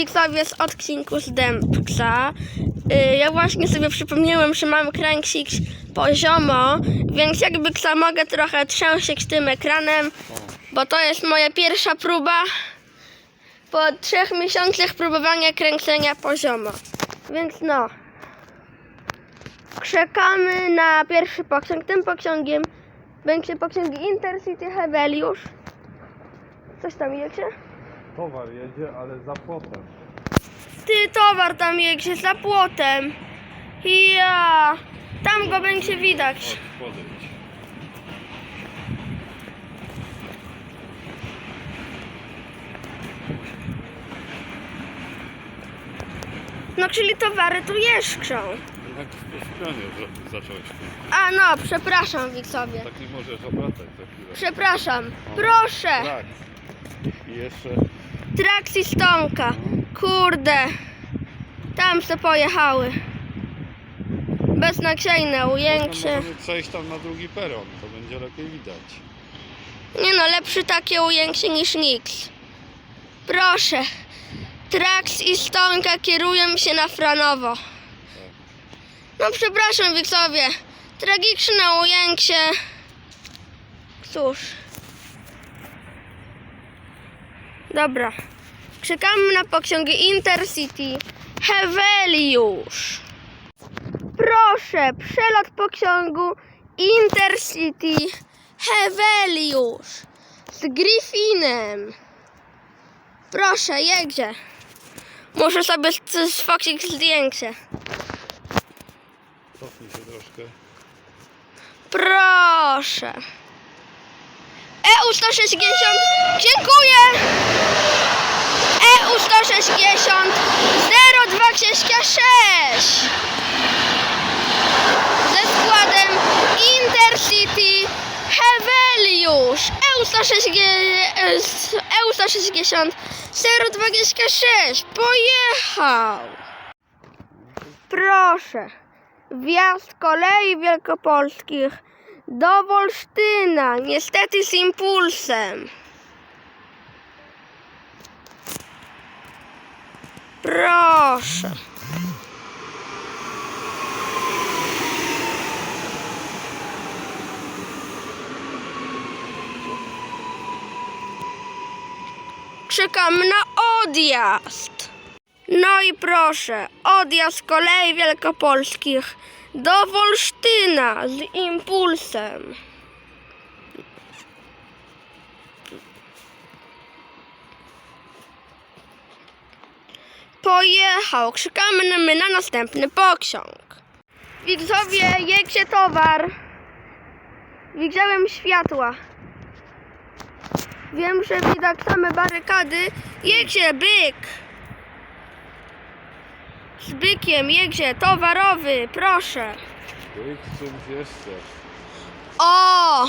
Widzowie z odcinku z Dębca. Y, Ja właśnie sobie przypomniałem, że mam cranksik poziomo, więc jakby co mogę trochę trzęsieć tym ekranem, bo to jest moja pierwsza próba po trzech miesiącach próbowania kręcenia poziomo. Więc no, czekamy na pierwszy pociąg. Tym pociągiem będzie pociąg Intercity Heveliusz. Coś tam jedzie? Towar jedzie, ale za płotem. Ty towar tam jedzie za płotem. Ja. Tam go będzie widać. Podejdź. No czyli towary tu jeżdżą. Jak w pionie za- zacząłeś. A no, przepraszam widzowie. Tak nie możesz obracać za chwilę. Przepraszam. Proszę. Tak. I jeszcze Trakcji stonka. Kurde. Tam se pojechały. Beznadziejne ujęcie. możemy przejść tam na drugi peron, to będzie lepiej widać. Nie no, lepszy takie ujęcie niż nikt. Proszę. Traks i Stonka kierują się na Franowo. No przepraszam widzowie. Tragiczne ujęcie. Cóż. Dobra. Czekamy na pociągi Intercity. Heveliusz. Proszę, przelot pociągu Intercity Heveliusz z Griffinem. Proszę, jedzie. Muszę sobie z- sfoksić zdjęcie. Cofnij się troszkę. Proszę. EU 160. Dziękuję. EU 160 0226 ze składem Intercity Heveliusz EU 160 EU 160 026 pojechał. Proszę. Wjazd kolei wielkopolskich do Wolsztyna, niestety z impulsem. Proszę. Czekam na odjazd. No i proszę, odjazd kolei wielkopolskich do Wolsztyna z impulsem. Pojechał, czekamy my na następny pociąg. Widzowie, jedzie towar. Widziałem światła. Wiem, że widać same barykady. Jedzie byk. Z bykiem jedzie towarowy, proszę. Byk z czymś jeszcze. O!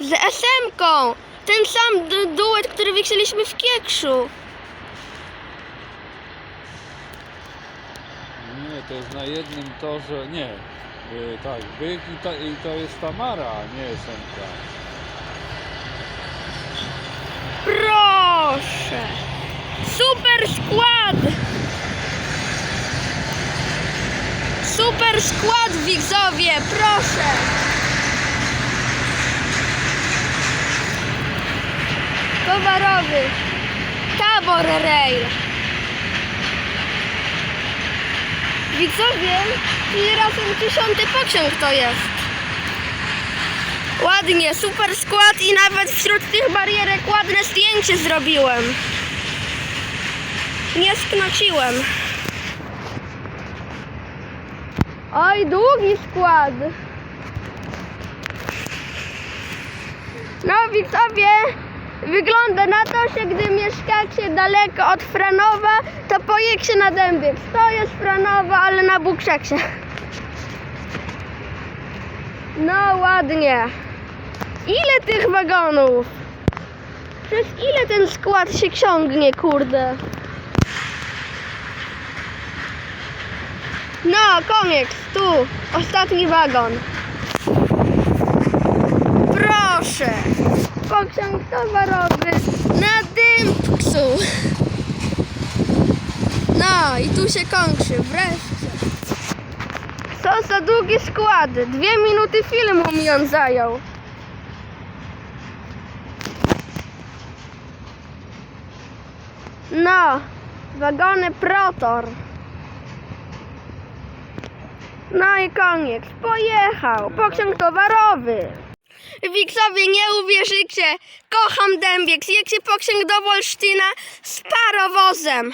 Z SM-ką! Ten sam du- duet, który wykrzeliśmy w Kiekszu. Nie, to jest na jednym torze. Nie. Y, tak, byk i, ta, i to jest Tamara, nie Semka. Proszę! Super skład! Super skład, widzowie, proszę! Towarowy. Tabor Rail. Widzowie, i razem dziesiąty pociąg to jest. Ładnie, super skład i nawet wśród tych barierek ładne zdjęcie zrobiłem. Nie sknociłem. Oj, długi skład. No widzowie, wygląda na to, że gdy mieszkacie daleko od Franowa, to pojedźcie na Dębiec. To jest Franowa, ale na Bukrzeksie. No ładnie. Ile tych wagonów? Przez ile ten skład się ciągnie, kurde? No, koniec, tu, ostatni wagon. Proszę. pociąg towarowy na Dębcu. No i tu się kończy, wreszcie. Co za długi skład. Dwie minuty filmu mi on zajął. No, wagony Protor. No i koniec. Pojechał. Pociąg towarowy. Wiksowie, nie uwierzycie. Kocham Dębiek. Jak się pociąg do Wolsztyna z parowozem.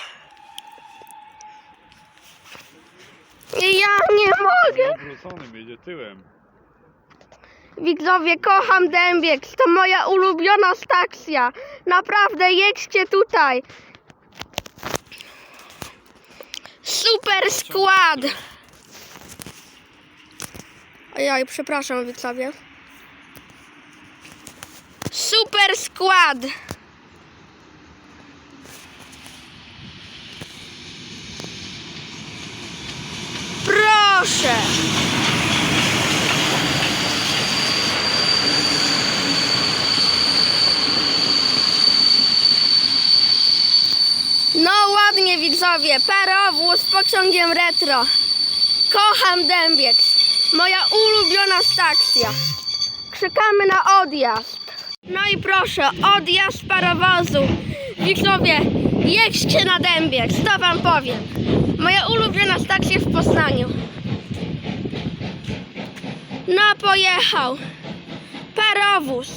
Ja nie mogę. Jedzie tyłem. Widzowie, kocham Dębiek. To moja ulubiona stacja. Naprawdę, jedźcie tutaj. Super skład. Ojej, przepraszam, widzowie. Super skład. Proszę. No ładnie widzowie, parowóz z pociągiem retro. Kocham Dębiek. Moja ulubiona stacja. Czekamy na odjazd. No i proszę, odjazd parowozu. Widzowie, jedźcie na Dębiek, to wam powiem. Moja ulubiona stacja w Poznaniu. No pojechał. Parowóz.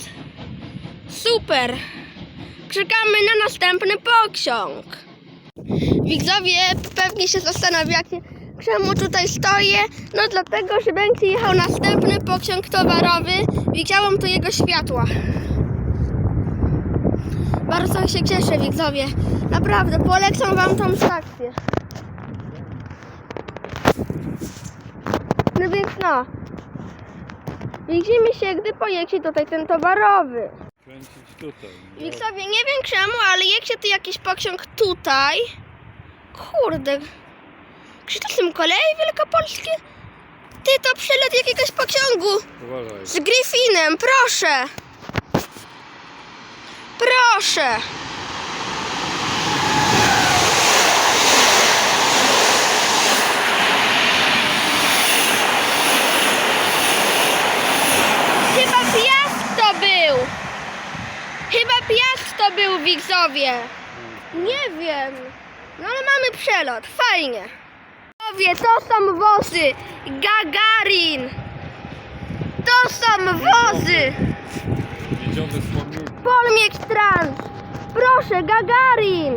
Super. Czekamy na następny pociąg. Widzowie pewnie się zastanawiacie, czemu tutaj stoję. No dlatego, że będzie jechał następny pociąg towarowy. Widziałam tu jego światła. Bardzo się cieszę, widzowie. Naprawdę, polecam wam tą stację. No więc no. Widzimy się, gdy pojedzie tutaj ten towarowy. Kręcić tutaj. Wiktowie, nie wiem czemu, ale jak się tu jakiś pociąg tutaj. Kurde. Czy to są koleje wielkopolskie? Ty to przelot jakiegoś pociągu Uważaj. z Griffinem, proszę. Proszę. Chyba Piast to był. Chyba Piast to był, widzowie. Nie wiem. No ale mamy przelot. Fajnie. Widzowie, to są wozy. Gagarin. To są wozy. Pomniówki. Polmieć Trans. Proszę, Gagarin.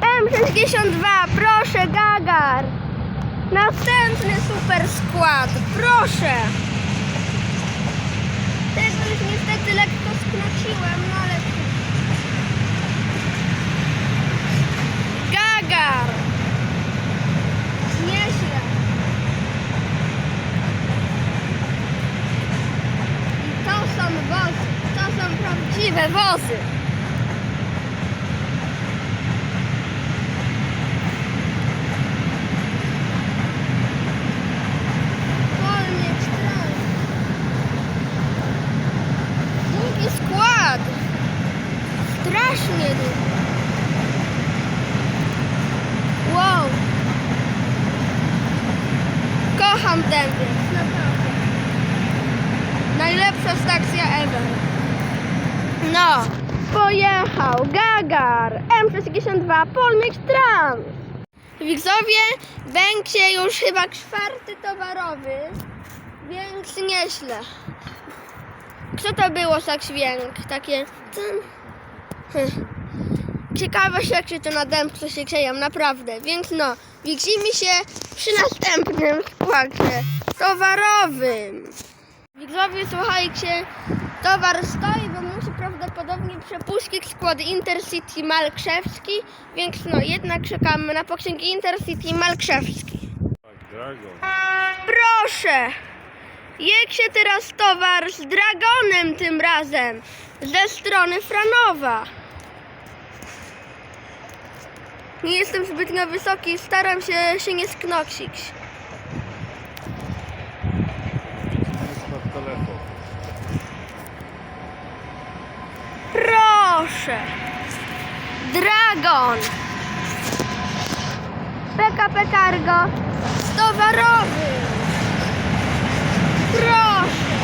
M62, proszę, Gagar. Następny super skład, proszę. Tego już niestety lekko skróciłem, no ale... Gagar. Nieźle. I to są wozy, to są prawdziwe wozy. Wolnie trans. Długi skład. Strasznie długi. Wow. Kocham Dęby. Naprawdę. Stacja ever. No, pojechał Gagar M62 Polmix Trans. Widzowie, będzie już chyba czwarty towarowy, więc nieźle. Co to było za dźwięk? Takie... Hm. Ciekawe jak się to na dębce się dzieje, naprawdę. Więc no, widzimy się przy następnym składzie towarowym. Widzowie, słuchajcie, towar stoi, bo musi prawdopodobnie przepuścić skład Intercity Malkrzewski, więc no, jednak czekamy na pociąg Intercity Malkrzewski. Tak. Proszę! Jak się teraz towar z Dragonem tym razem, ze strony Franowa. Nie jestem zbytnio wysoki, staram się się nie sknoksić. Proszę. Dragon. PKP Cargo. Towarowy. Proszę.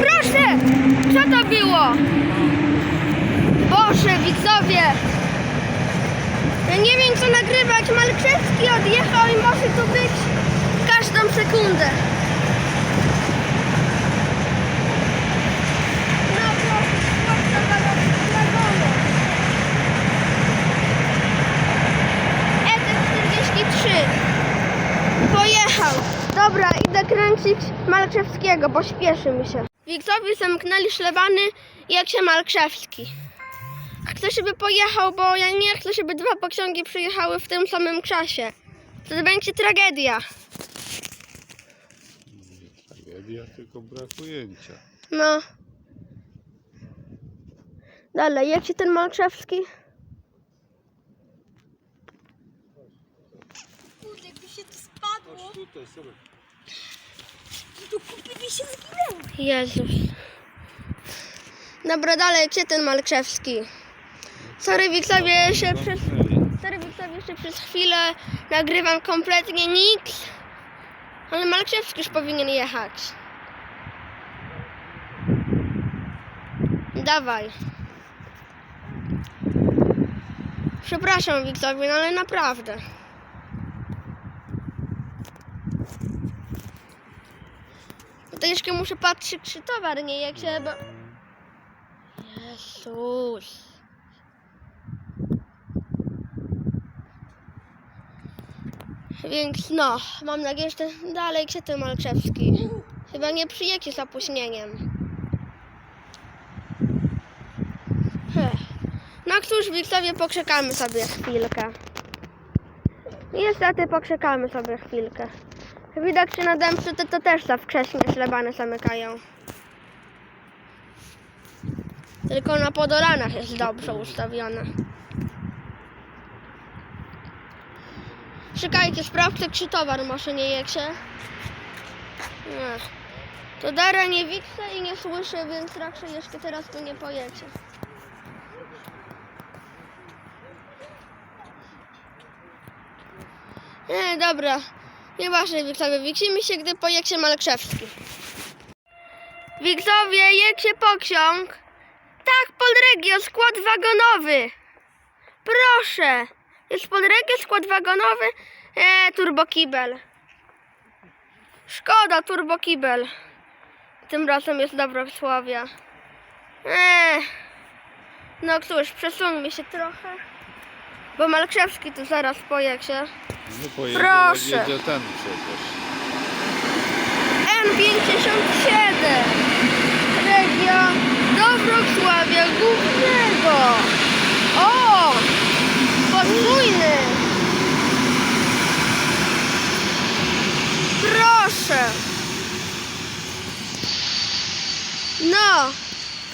Proszę! Co to było? Boże, widzowie! Ja nie wiem co nagrywać. Malczewski odjechał i może tu być każdą sekundę. Proszę, chłopca wagonu. ET43. Pojechał. Dobra, idę kręcić Malczewskiego, bo śpieszy mi się. Wiktowi zamknęli szlebany jak się Malczewski. Chcę, żeby pojechał, bo ja nie chcę, żeby dwa pociągi przyjechały w tym samym czasie. To będzie tragedia. Tragedia, tylko brak ujęcia. No. Dalej, jak ci ten Malczewski? Kurde, jakby się to spadło, tutaj, sobie. to kupy mi się zginęły. Jezus. Dobra, dalej, gdzie ten Malczewski? Sorry, Wiktowie, jeszcze przez... Sorry, Wiktowie, jeszcze przez chwilę nagrywam kompletnie nic. Ale Malczewski już powinien jechać. Dawaj. Przepraszam, Wiktowie, no ale naprawdę. To jeszcze muszę patrzeć, czy towar nie jak się... Jezus. Więc no, mam nadzieję, że dalej Ksety Malczewski. Chyba nie przyjedzie z opóźnieniem. No cóż, Wiktowie, pokrzekamy sobie chwilkę. Niestety pokrzekamy sobie chwilkę. Widać, że na dębcu to, to też za wcześnie szlebany zamykają. Tylko na Podolanach jest dobrze ustawione. Czekajcie, sprawdzę, czy towar może nie. Nie. To Dara nie widzę i nie słyszę, więc raczej jeszcze teraz tu nie pojedzie. Nie, dobra. Nieważne, Wiktowie. Widzimy się, gdy pojedzie Malkrzewski. Wiktowie, jedzie pociąg. Tak, Polregio, skład wagonowy. Proszę. Jest Polregio, skład wagonowy. Eee, turbokibel. Szkoda, turbokibel. Tym razem jest Dobrosławia. Eee. No cóż, przesuńmy się trochę. Bo Malkrzewski tu zaraz pojedzie. No pojedzie, Proszę. jedzie ten przecież. N57 Regio do Wrocławia Głównego O! Podwójny Proszę No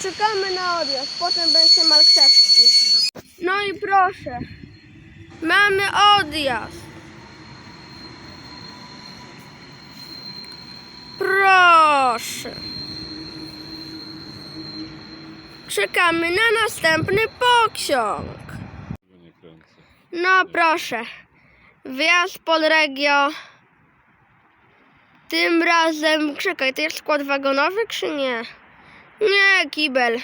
Czekamy na odjazd, potem będzie Malkrzewski No i proszę Mamy odjazd Proszę. Czekamy na następny pociąg. No proszę. Wjazd pod regio. Tym razem, czekaj, to jest skład wagonowy czy nie? Nie, kibel.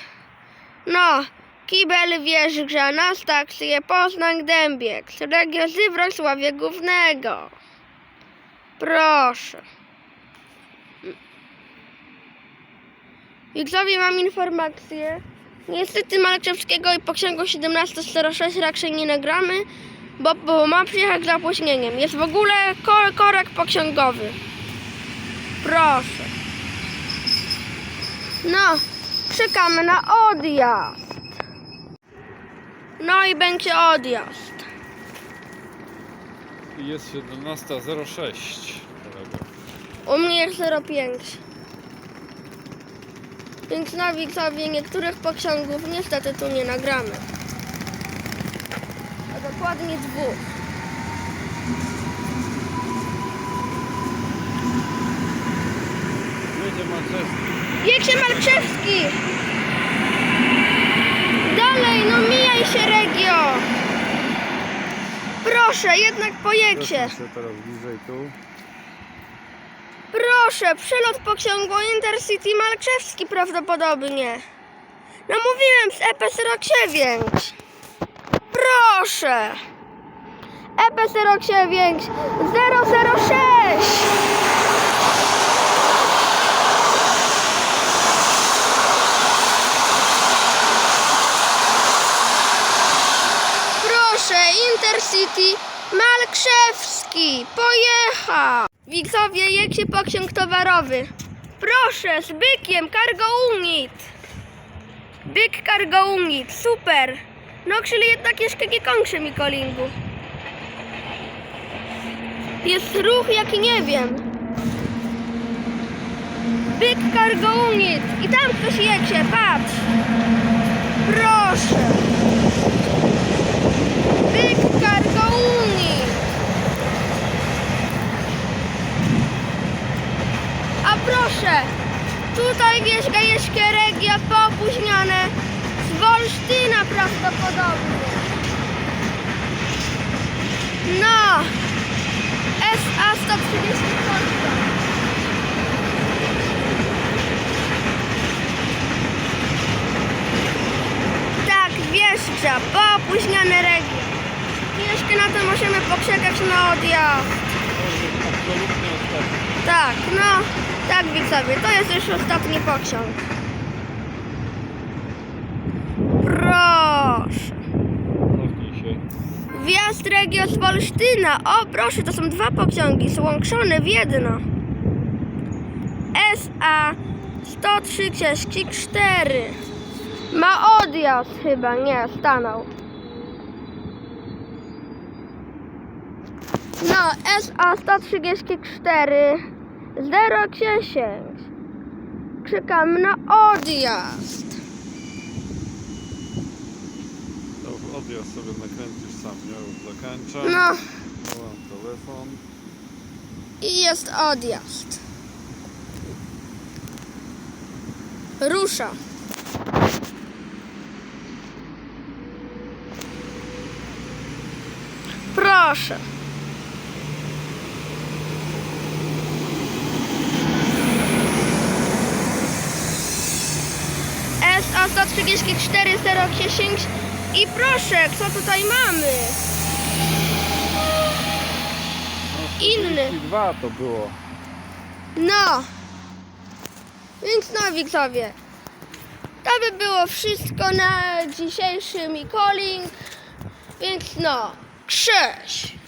No, kibel wjeżdża na stację Poznań-Dębiek. Regio z Wrocławia Głównego. Proszę. Widzowie, mam informację. Niestety Malczewskiego i pociągu 1706 raczej nie nagramy, bo, bo ma przyjechać z opóźnieniem. Jest w ogóle ko- korek pociągowy. Proszę. No, czekamy na odjazd. No i będzie odjazd. Jest 17.06. kolego. U mnie jest 05. Więc na Wiktowie niektórych pociągów niestety tu nie nagramy. A dokładnie dwóch. Jedzie Malczewski. Jedzie Malczewski! Dalej, no mijaj się Regio! Proszę, jednak pojecie! Proszę teraz bliżej tu. Proszę, przelot pociągu Intercity Malczewski prawdopodobnie. No mówiłem z E EP09. Proszę. E EP09 006. Proszę, Intercity Malkrzewski, pojechał! Widzowie, jedzie pociąg towarowy. Proszę, z bykiem, Cargo Unit. Byk Cargo Unit, super. No, czyli jednak jeszcze nie kończy mi kolingu. Jest ruch jaki nie wiem. Byk Cargo Unit. I tam ktoś jedzie, patrz. Proszę. A proszę, tutaj wierzga jeszcze regia popóźnione z Wolsztyna prawdopodobnie. No, SA 130 Tak, wjeżdża, popóźnione regia. Na to możemy poczekać na odjazd. Absolutnie ostatni. Tak, no, tak widzowie, to jest już ostatni pociąg. Proszę. Wjazd Regio z Wolsztyna. O, proszę, to są dwa pociągi złączone w jedno. SA 134. Ma odjazd chyba, nie, stanął. No, SA 134 010. Czekam na odjazd. To odjazd sobie nakręcisz sam, ja już zakończę. No, Mam telefon. i jest odjazd. Rusza. Proszę. SA 134 010 i proszę, co tutaj mamy? Inny. Dwa to było. No. Więc no widzowie. To by było wszystko na dzisiejszy Mikoling. Więc no. Cześć.